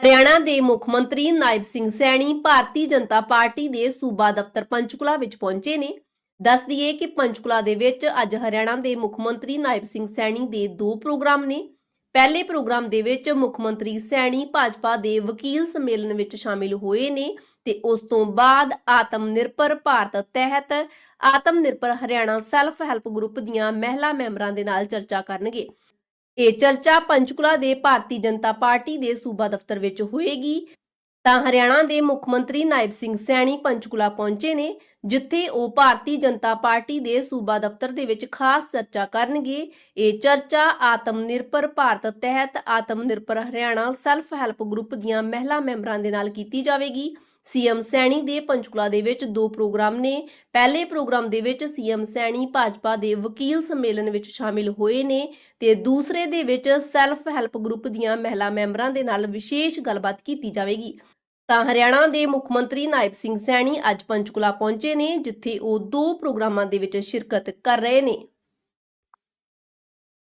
ਹਰਿਆਣਾ ਦੇ ਮੁੱਖ ਮੰਤਰੀ ਨਾਇਬ ਸਿੰਘ ਸੈਣੀ ਭਾਰਤੀ ਜਨਤਾ ਪਾਰਟੀ ਦੇ ਸੂਬਾ ਦਫ਼ਤਰ ਪੰਚਕੁਲਾ ਵਿੱਚ ਪਹੁੰਚੇ ਨੇ। ਦੱਸ ਦਈਏ ਕਿ ਪੰਚਕੁਲਾ ਦੇ ਵਿੱਚ ਅੱਜ ਹਰਿਆਣਾ ਦੇ ਮੁੱਖ ਮੰਤਰੀ ਨਾਇਬ ਸਿੰਘ ਸੈਣੀ ਦੇ ਦੋ ਪ੍ਰੋਗਰਾਮ ਨੇ। ਪਹਿਲੇ ਪ੍ਰੋਗਰਾਮ ਦੇ ਵਿੱਚ ਮੁੱਖ ਮੰਤਰੀ ਸੈਣੀ ਭਾਜਪਾ ਦੇ ਵਕੀਲ ਸੰਮੇਲਨ ਵਿੱਚ ਸ਼ਾਮਿਲ ਹੋਏ ਨੇ ਤੇ ਉਸ ਤੋਂ ਬਾਅਦ ਆਤਮ ਨਿਰਭਰ ਭਾਰਤ ਤਹਿਤ ਆਤਮ ਨਿਰਭਰ ਹਰਿਆਣਾ ਸੈਲਫ ਹੈਲਪ ਗਰੁੱਪ ਦੀਆਂ ਮਹਿਲਾ ਮੈਂਬਰਾਂ ਦੇ ਨਾਲ ਚਰਚਾ ਕਰਨਗੇ। ਇਹ ਚਰਚਾ ਪੰਚਕੁਲਾ ਦੇ ਭਾਰਤੀ ਜਨਤਾ ਪਾਰਟੀ ਦੇ ਸੂਬਾ ਦਫ਼ਤਰ ਵਿੱਚ ਹੋਏਗੀ। ਤਾਂ ਹਰਿਆਣਾ ਦੇ ਮੁੱਖ ਮੰਤਰੀ ਨਾਇਬ ਸਿੰਘ ਸੈਣੀ ਪੰਚਕੁਲਾ ਪਹੁੰਚੇ ਨੇ, ਜਿੱਥੇ ਉਹ ਭਾਰਤੀ ਜਨਤਾ ਪਾਰਟੀ ਦੇ ਸੂਬਾ ਦਫ਼ਤਰ ਦੇ ਵਿੱਚ ਖਾਸ ਚਰਚਾ ਕਰਨਗੇ। ਇਹ ਚਰਚਾ ਆਤਮ ਨਿਰਭਰ ਭਾਰਤ ਤਹਿਤ ਆਤਮ ਨਿਰਭਰ ਹਰਿਆਣਾ ਸੈਲਫ ਹੈਲਪ ਗਰੁੱਪ ਦੀਆਂ ਮਹਿਲਾ ਮੈਂਬਰਾਂ ਦੇ ਨਾਲ ਕੀਤੀ ਜਾਵੇਗੀ। ਸੀਐਮ ਸੈਣੀ ਦੇ ਪੰਚਕੁਲਾ ਦੇ ਵਿੱਚ ਦੋ ਪ੍ਰੋਗਰਾਮ ਨੇ। ਪਹਿਲੇ ਪ੍ਰੋਗਰਾਮ ਦੇ ਵਿੱਚ ਸੀਐਮ ਸੈਣੀ ਭਾਜਪਾ ਦੇ ਵਕੀਲ ਸੰਮੇਲਨ ਵਿੱਚ ਸ਼ਾਮਿਲ ਹੋਏ ਨੇ ਤੇ ਦੂਸਰੇ ਦੇ ਵਿੱਚ ਸੈਲਫ ਹੈਲਪ ਗਰੁੱਪ ਦੀਆਂ ਮਹਿਲਾ ਮੈਂਬਰਾਂ ਦੇ ਨਾਲ ਵਿਸ਼ੇਸ਼ ਗੱਲਬਾਤ ਕੀਤੀ ਜਾਵੇਗੀ। ਤਾਂ ਹਰਿਆਣਾ ਦੇ ਮੁੱਖ ਮੰਤਰੀ ਨਾਇਬ ਸਿੰਘ ਸੈਣੀ ਅੱਜ ਪੰਚਕੁਲਾ ਪਹੁੰਚੇ ਨੇ, ਜਿੱਥੇ ਉਹ ਦੋ ਪ੍ਰੋਗਰਾਮਾਂ ਦੇ ਵਿੱਚ ਸ਼ਿਰਕਤ ਕਰ ਰਹੇ ਨੇ।